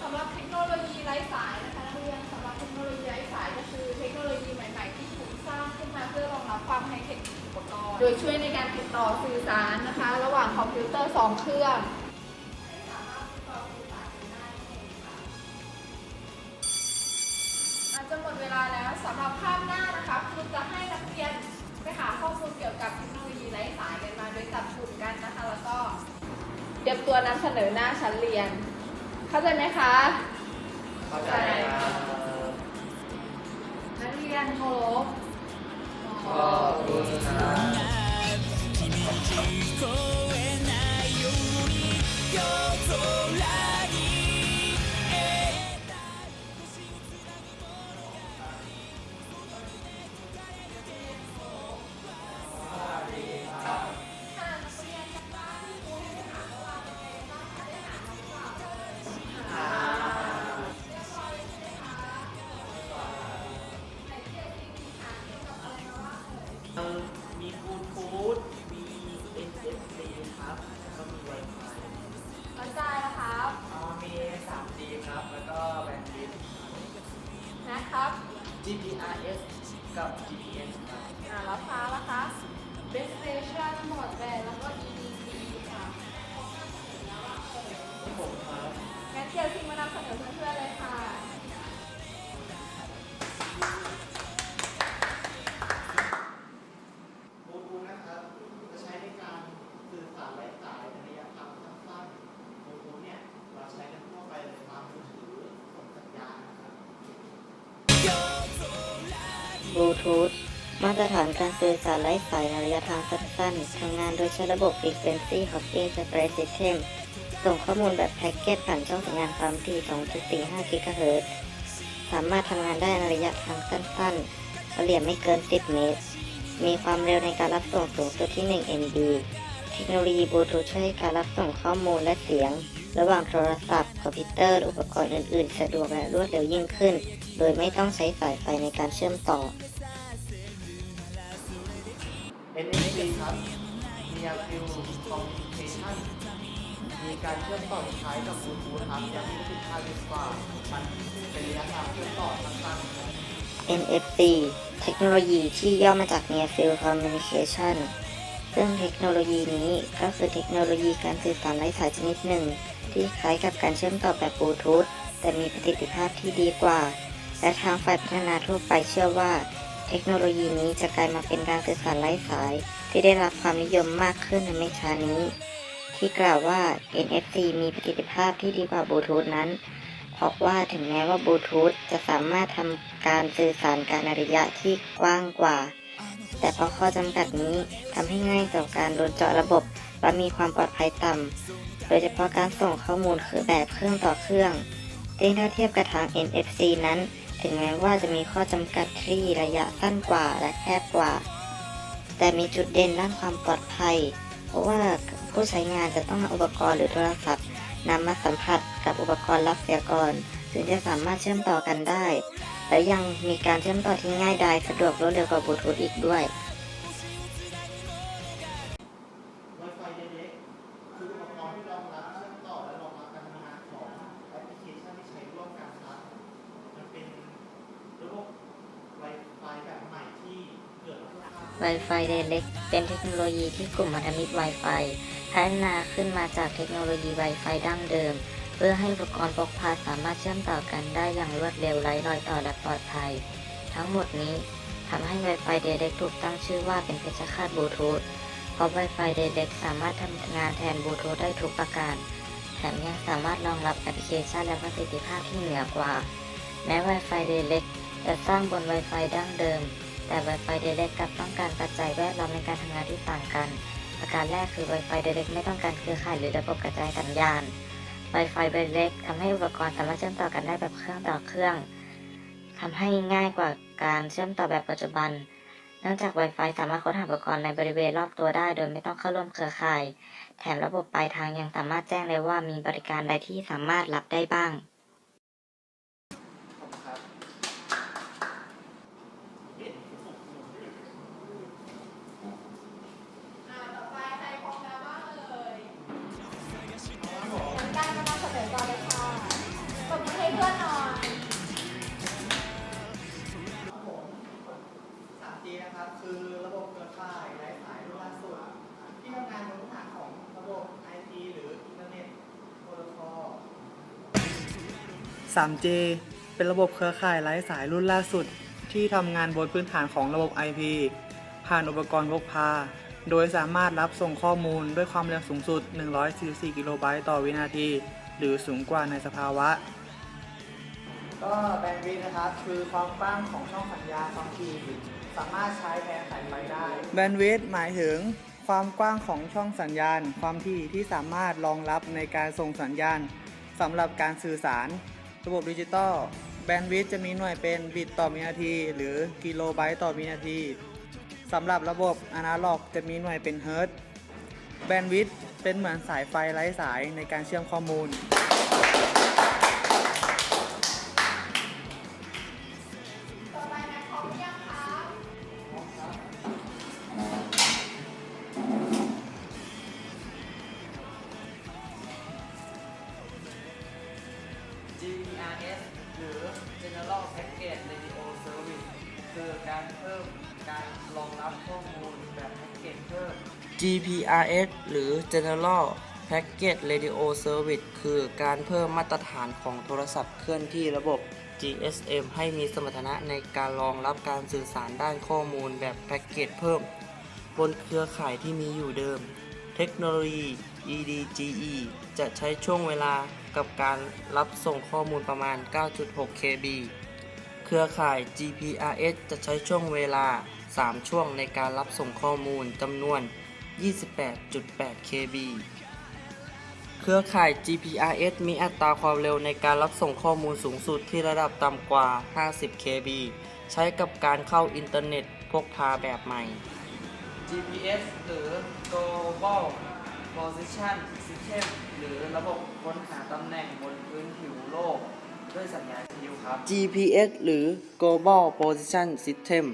สำหรับเทคโนโลยีไร้สายนะคะนักเรียนสำหรับเทคโนโลยีไร้สายก็คือเทคโนโลยีใหม่ ๆ ที่ถูกสร้างขึ้นมาเพื่อรองรับความไฮเทคของอุปกรณ์ โดยช่วยในการติดต่อสื่อสารนะคะ ระหว่างคอมพิวเตอร์สองเครื่อง จจะหมดเวลาแล้วสำหรับภาพหน้านะคะครูจะให้นักเรียนไปหาข้อมูลเกี่ยวกับเทคโนโลยีไร้สายกันมาโดยจับกลุ่มกันนะคะ แล้วก็เตรียมตัวนำเสนอหน้าชั้นเรียน เข้าใจไหมคะ เข้าใจครับ นักเรียนเคารพ ขอบคุณครับ 君に聞こえないように夜空に บลูทูธมาตรฐานการสื่อสารไร้สายระยะทางสั้นๆทำงานโดยใช้ระบบ Frequency Hopping Separate System ส่งข้อมูลแบบแพ็กเกจผ่านช่องสัญญาณความถี่2.45 GHz สามารถทำงานได้ในระยะทางสั้นๆเฉลี่ยไม่เกิน 10 เมตร มีความเร็วในการรับส่งสูงสุดที่ 1 MB เทคโนโลยีบลูทูธช่วยให้การรับส่งข้อมูลและเสียง ระหว่างโทรศัพท์ คอมพิวเตอร์ อุปกรณ์อื่น ๆ สะดวกและรวดเร็วยิ่งขึ้น โดยไม่ต้องใช้สายไฟในการเชื่อมต่อ NFC ครับ Near Field Communication มีการเชื่อมต่อคล้ายกับบลูทูธครับยังมีประสิทธิภาพดีกว่ามันเป็นระยะทางเชื่อมต่อสั้นๆครับ NFC เทคโนโลยีที่ย่อมาจาก Near Field Communication ซึ่งเทคโนโลยีนี้ก็คือเทคโนโลยีการสื่อสารไร้สายชนิดหนึ่ง ที่คล้ายกับการเชื่อมต่อแบบบลูทูธแต่มีประสิทธิภาพที่ดีกว่า และทางฝ่ายพัฒนาทั่วไปเชื่อว่า เทคโนโลยีนี้จะกลายมาเป็นการสื่อสารไร้สาย ที่ได้รับความนิยมมากขึ้นในไม่ช้านี้ ที่กล่าวว่า NFC มีประสิทธิภาพที่ดีกว่าบลูทูธนั้นเพราะว่าถึงแม้ว่าบลูทูธจะสามารถทำการสื่อสารการในระยะที่กว้างกว่า แต่เพราะข้อจำกัดนี้ทำให้ง่ายต่อการโดนเจาะระบบ และมีความปลอดภัยต่ำโดยเฉพาะการส่งข้อมูลคือแบบเครื่องต่อเครื่องซึ่งถ้าเทียบกับทาง NFC นั้น ถึงแม้ว่าจะมีข้อจำกัดที่ระยะสั้นกว่าและแคบกว่า แต่มีจุดเด่นด้านความปลอดภัย เพราะว่าผู้ใช้งานจะต้องเอาอุปกรณ์หรือโทรศัพท์นำมาสัมผัสกับอุปกรณ์รับเสียก่อนถึงจะสามารถเชื่อมต่อกันได้ และยังมีการเชื่อมต่อที่ง่ายดายสะดวกรวดเร็วกว่าบลูทูธอีกด้วย Wi-Fi Direct เป็นเทคโนโลยีที่กลุ่มพันธมิตร Wi-Fi พัฒนาขึ้นมาจากเทคโนโลยี Wi-Fi ดั้งเดิม เพื่อให้อุปกรณ์พกพาสามารถเชื่อมต่อกันได้อย่างรวดเร็วไร้รอยต่อและปลอดภัย ทั้งหมดนี้ทำให้ Wi-Fi Direct ถูกตั้งชื่อว่าเป็นเพชฌฆาตบลูทูธเพราะ Wi-Fi Direct สามารถทำงานแทนบลูทูธได้ทุกประการ แถมยังสามารถรองรับแอปพลิเคชันและประสิทธิภาพที่เหนือกว่า แม้ Wi-Fi Direct จะสร้างบน Wi-Fi ดั้งเดิม แต่ Wi-Fi Direct กลับต้องการปัจจัยแวดล้อมในการทำงานที่ต่างกัน ประการแรกคือ Wi-Fi Direct ไม่ต้องการเครือข่ายหรือระบบกระจายสัญญาณ Wi-Fi Direct ทำให้อุปกรณ์สามารถเชื่อมต่อกันได้แบบเครื่องต่อเครื่องทำให้ง่ายกว่าการเชื่อมต่อแบบปัจจุบัน เนื่องจาก Wi-Fi สามารถค้นหาอุปกรณ์ในบริเวณรอบตัวได้ โดยไม่ต้องเข้าร่วมเครือข่าย แถมระบบปลายทางยังสามารถแจ้งได้ว่ามีบริการใดที่สามารถรับได้บ้าง 3G เป็นระบบเครือข่ายไร้สายรุ่นล่าสุด ที่ทำงานบนพื้นฐานของระบบ IP ผ่านอุปกรณ์พกพา โดยสามารถรับส่งข้อมูลด้วยความเร็วสูงสุด 144 กิโลไบต์ต่อวินาที หรือสูงกว่าในสภาวะ ก็แบนด์วิดต์นะครับ คือความกว้างของช่องสัญญาณความถี่สามารถใช้แทนสายไฟได้ แบนด์วิดต์หมายถึงความกว้างของช่องสัญญาณ ความถี่ที่สามารถรองรับในการส่งสัญญาณสำหรับการสื่อสาร ระบบดิจิตอลแบนด์วิดต์จะมีหน่วยเป็นบิตต่อวินาที หรือกิโลไบต์ต่อวินาทีสำหรับระบบอนาล็อกจะมีหน่วยเป็นเฮิร์ตแบนด์วิดต์เป็นเหมือนสายไฟไร้สายในการเชื่อมข้อมูล GPRS หรือ General Package Radio Service คือการเพิ่มมาตรฐานของโทรศัพท์เคลื่อนที่ระบบ GSM ให้มีสมรรถนะในการรองรับการสื่อสารด้านข้อมูลแบบแพ็กเกจเพิ่ม บนเครือข่ายที่มีอยู่เดิม เทคโนโลยี EDGE จะใช้ช่วงเวลากับการรับส่งข้อมูลประมาณ 9.6 KB เครือข่าย GPRS จะใช้ช่วงเวลา 3 ช่วงในการรับส่งข้อมูลจำนวน 28.8 KB เครือข่าย GPRS มีอัตราความเร็วในการรับส่งข้อมูลสูงสุดที่ระดับต่ำกว่า 50 KB ใช้กับการเข้าอินเทอร์เน็ตพกพาแบบใหม่ GPS หรือ Global Position System หรือระบบค้นหาตำแหน่งบนพื้นผิวโลก ด้วยสัญญาณวิทยุครับ GPS หรือ Global Position System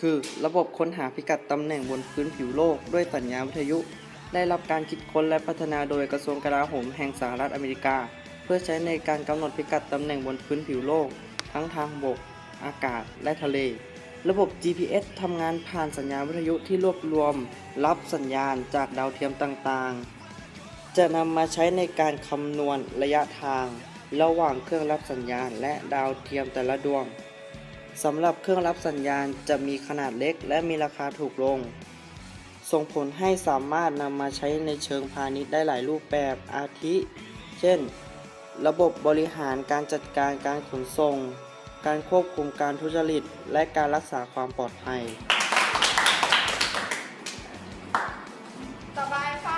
คือระบบค้นหาพิกัดตำแหน่งบนพื้นผิวโลกด้วยสัญญาณวิทยุ ได้รับการคิดค้นและพัฒนาโดยกระทรวงกลาโหมแห่งสหรัฐอเมริกา เพื่อใช้ในการกำหนดพิกัดตำแหน่งบนพื้นผิวโลก ทั้งทางบก อากาศและทะเล ระบบ GPS ทำงานผ่านสัญญาณวิทยุที่รวบรวม รับสัญญาณจากดาวเทียมต่างๆ จะนำมาใช้ในการคำนวณระยะทาง ระหว่างเครื่องรับสัญญาณและดาวเทียมแต่ละดวง สำหรับเครื่องรับสัญญาณจะมีขนาดเล็กและมีราคาถูกลง ส่งผลให้สามารถนำมาใช้ในเชิงพาณิชย์ได้หลายรูปแบบอาทิ เช่น ระบบบริหารการจัดการการขนส่ง การควบคุมการทุจริต และการรักษาความปลอดภัย ต่อไปค่ะ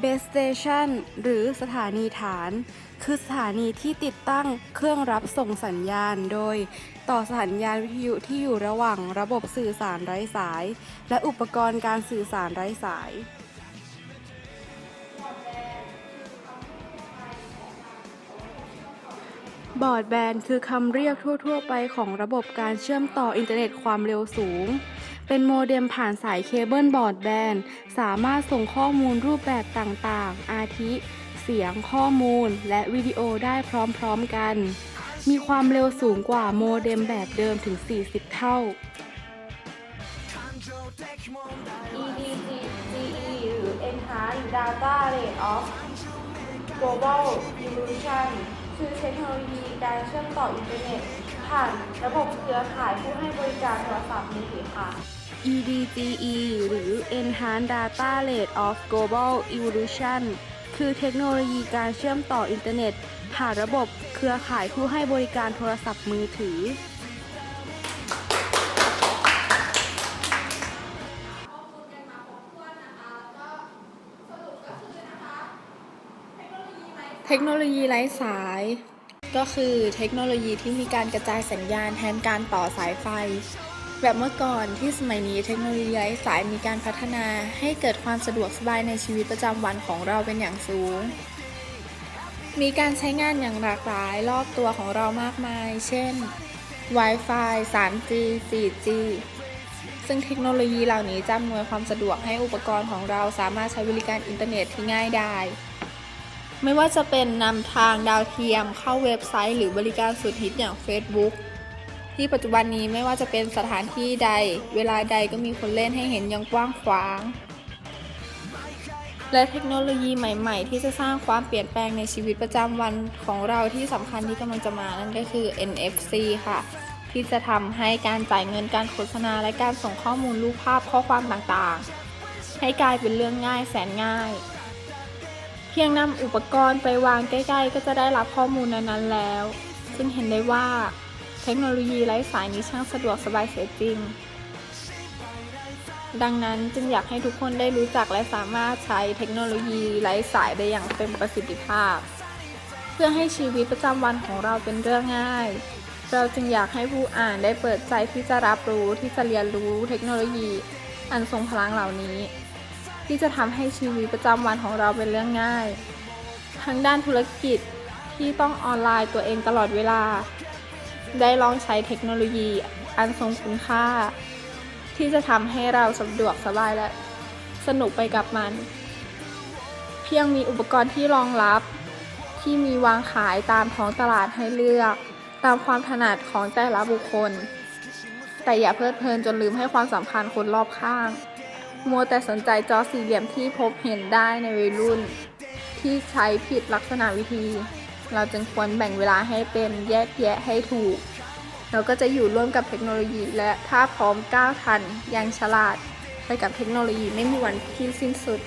b a s Station หรือสถานีฐาน คือสถานีที่ติดตั้งเครื่องรับส่งสัญญาณ โดย ต่อสัญญาณวิทยุที่อยู่ระหว่างระบบสื่อสารไร้สาย และอุปกรณ์การสื่อสารไร้สาย บอร์ดแบนคือคำเรียกทั่ว ๆ ไปของระบบการเชื่อมต่ออินเทอร์เน็ตความเร็วสูง เป็นโมเด็มผ่านสายเคเบิลบอร์ดแบนสามารถส่งข้อมูลรูปแบบต่างๆ อาทิ เสียงข้อมูล และวิดีโอได้พร้อมๆกัน มีความเร็วสูงกว่าโมเด็มแบบเดิมถึง 40 เท่า EDGE หรือ Enhanced Data Rate of Global Evolution คือเทคโนโลยีการเชื่อมต่ออินเทอร์เน็ตผ่านระบบเครือข่ายผู้ให้บริการโทรศัพท์มือถือค่ะ EDGE หรือ Enhanced Data Rate of Global Evolution คือเทคโนโลยีการเชื่อมต่ออินเทอร์เน็ต ผ่านระบบเครือข่ายผู้ให้บริการโทรศัพท์มือถือ เทคโนโลยีไร้สาย ก็คือเทคโนโลยีที่มีการกระจายสัญญาณแทนการต่อสายไฟ แบบเมื่อก่อนที่สมัยนี้เทคโนโลยีไร้สายมีการพัฒนาให้เกิดความสะดวกสบายในชีวิตประจำวันของเราเป็นอย่างสูง มีการใช้งานอย่างหลากหลายรอบตัวของเรามากมาย เช่น Wi-Fi 3G 4G ซึ่งเทคโนโลยีเหล่านี้จะอำนวยความสะดวกให้อุปกรณ์ของเราสามารถใช้บริการอินเทอร์เน็ตที่ง่ายได้ ไม่ว่าจะเป็นนำทางดาวเทียมเข้าเว็บไซต์ หรือบริการสุดฮิตอย่าง Facebook ที่ปัจจุบันนี้ไม่ว่าจะเป็นสถานที่ใด เวลาใดก็มีคนเล่นให้เห็นอย่างกว้างขวาง และเทคโนโลยีใหม่ๆ ที่จะสร้างความเปลี่ยนแปลงในชีวิตประจำวันของเราที่สำคัญที่กำลังจะมานั่นก็คือ NFC ค่ะ ที่จะทำให้การจ่ายเงินการโฆษณาและการส่งข้อมูลรูปภาพข้อความต่างๆ ให้กลายเป็นเรื่องง่ายแสนง่าย เพียงนำอุปกรณ์ไปวางใกล้ ๆ ก็จะได้รับข้อมูลนั้นๆแล้ว ซึ่งเห็นได้ว่า เทคโนโลยีไร้สายนี้ช่างสะดวกสบายเสียจริง ดังนั้นจึงอยากให้ทุกคนได้รู้จักและสามารถใช้เทคโนโลยีไร้สายได้อย่างเต็มประสิทธิภาพ เพื่อให้ชีวิตประจำวันของเราเป็นเรื่องง่าย เราจึงอยากให้ผู้อ่านได้เปิดใจที่จะรับรู้ที่จะเรียนรู้เทคโนโลยี อันทรงพลังเหล่านี้ ที่จะทำให้ชีวิตประจำวันของเราเป็นเรื่องง่าย ทั้งด้านธุรกิจที่ต้องออนไลน์ตัวเองตลอดเวลา ได้ลองใช้เทคโนโลยีอันทรงคุณค่า ที่จะทำให้เราสะดวกสบายและสนุกไปกับมัน เพียงมีอุปกรณ์ที่รองรับ ที่มีวางขายตามท้องตลาดให้เลือก ตามความถนัดของแต่ละบุคคล แต่อย่าเพลิดเพลินจนลืมให้ความสำคัญคนรอบข้าง มัวแต่สนใจจอสี่เหลี่ยมที่พบเห็นได้ในวัยรุ่น ที่ใช้ผิดลักษณะวิธี เราจึงควรแบ่งเวลาให้เป็นแยกแยะให้ถูก เราก็จะอยู่ร่วมกับเทคโนโลยีและถ้าพร้อมก้าวทันอย่างฉลาด ไปกับเทคโนโลยีไม่มีวันที่สิ้นสุด